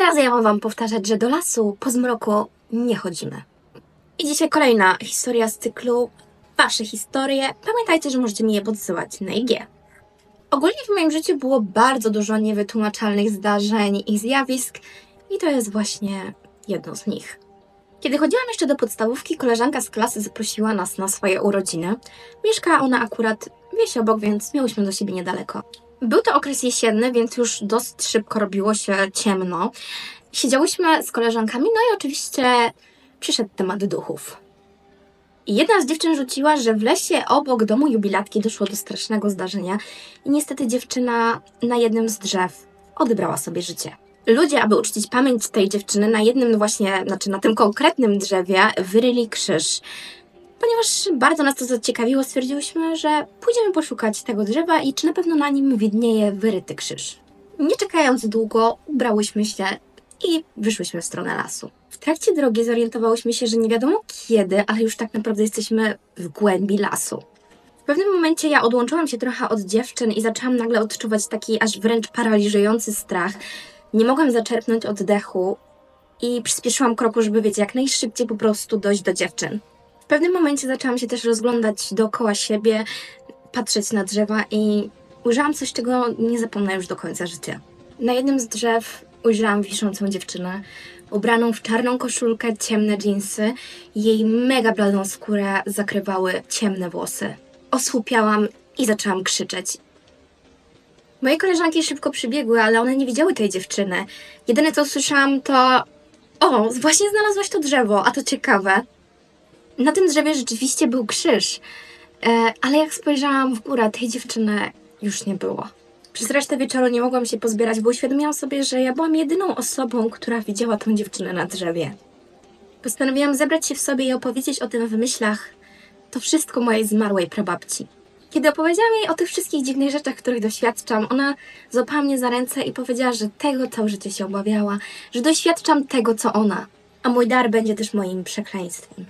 razy ja mam wam powtarzać, że do lasu po zmroku nie chodzimy. I dzisiaj kolejna historia z cyklu Wasze historie. Pamiętajcie, że możecie mi je podsyłać na IG. Ogólnie w moim życiu było bardzo dużo niewytłumaczalnych zdarzeń i zjawisk, i to jest właśnie jedno z nich. Kiedy chodziłam jeszcze do podstawówki, koleżanka z klasy zaprosiła nas na swoje urodziny. Mieszka ona akurat wieś obok, więc miałyśmy do siebie niedaleko. Był to okres jesienny, więc już dosyć szybko robiło się ciemno. Siedziałyśmy z koleżankami, no i oczywiście przyszedł temat duchów. I jedna z dziewczyn rzuciła, że w lesie obok domu jubilatki doszło do strasznego zdarzenia i niestety dziewczyna na jednym z drzew odebrała sobie życie. Ludzie, aby uczcić pamięć tej dziewczyny, na jednym właśnie, znaczy na tym konkretnym drzewie wyryli krzyż. Ponieważ bardzo nas to zaciekawiło, stwierdziłyśmy, że pójdziemy poszukać tego drzewa i czy na pewno na nim widnieje wyryty krzyż. Nie czekając długo, ubrałyśmy się i wyszłyśmy w stronę lasu. W trakcie drogi zorientowałyśmy się, że nie wiadomo kiedy, ale już tak naprawdę jesteśmy w głębi lasu. W pewnym momencie ja odłączyłam się trochę od dziewczyn i zaczęłam nagle odczuwać taki aż wręcz paraliżujący strach. Nie mogłam zaczerpnąć oddechu i przyspieszyłam kroku, żeby wiecie, jak najszybciej po prostu dojść do dziewczyn. Pewnym momencie zaczęłam się też rozglądać dookoła siebie, patrzeć na drzewa i ujrzałam coś, czego nie zapomnę już do końca życia. Na jednym z drzew ujrzałam wiszącą dziewczynę, ubraną w czarną koszulkę, ciemne dżinsy. Jej mega bladą skórę zakrywały ciemne włosy. Osłupiałam i zaczęłam krzyczeć. Moje koleżanki szybko przybiegły, ale one nie widziały tej dziewczyny. Jedyne co usłyszałam to... O, właśnie znalazłaś to drzewo, a to ciekawe. Na tym drzewie rzeczywiście był krzyż, e, ale jak spojrzałam w górę, tej dziewczyny już nie było. Przez resztę wieczoru nie mogłam się pozbierać, bo uświadomiłam sobie, że ja byłam jedyną osobą, która widziała tą dziewczynę na drzewie. Postanowiłam zebrać się w sobie i opowiedzieć o tym w myślach. To wszystko mojej zmarłej prababci. Kiedy opowiedziałam jej o tych wszystkich dziwnych rzeczach, których doświadczam, ona złapała mnie za ręce i powiedziała, że tego całe życie się obawiała, że doświadczam tego, co ona. A mój dar będzie też moim przekleństwem.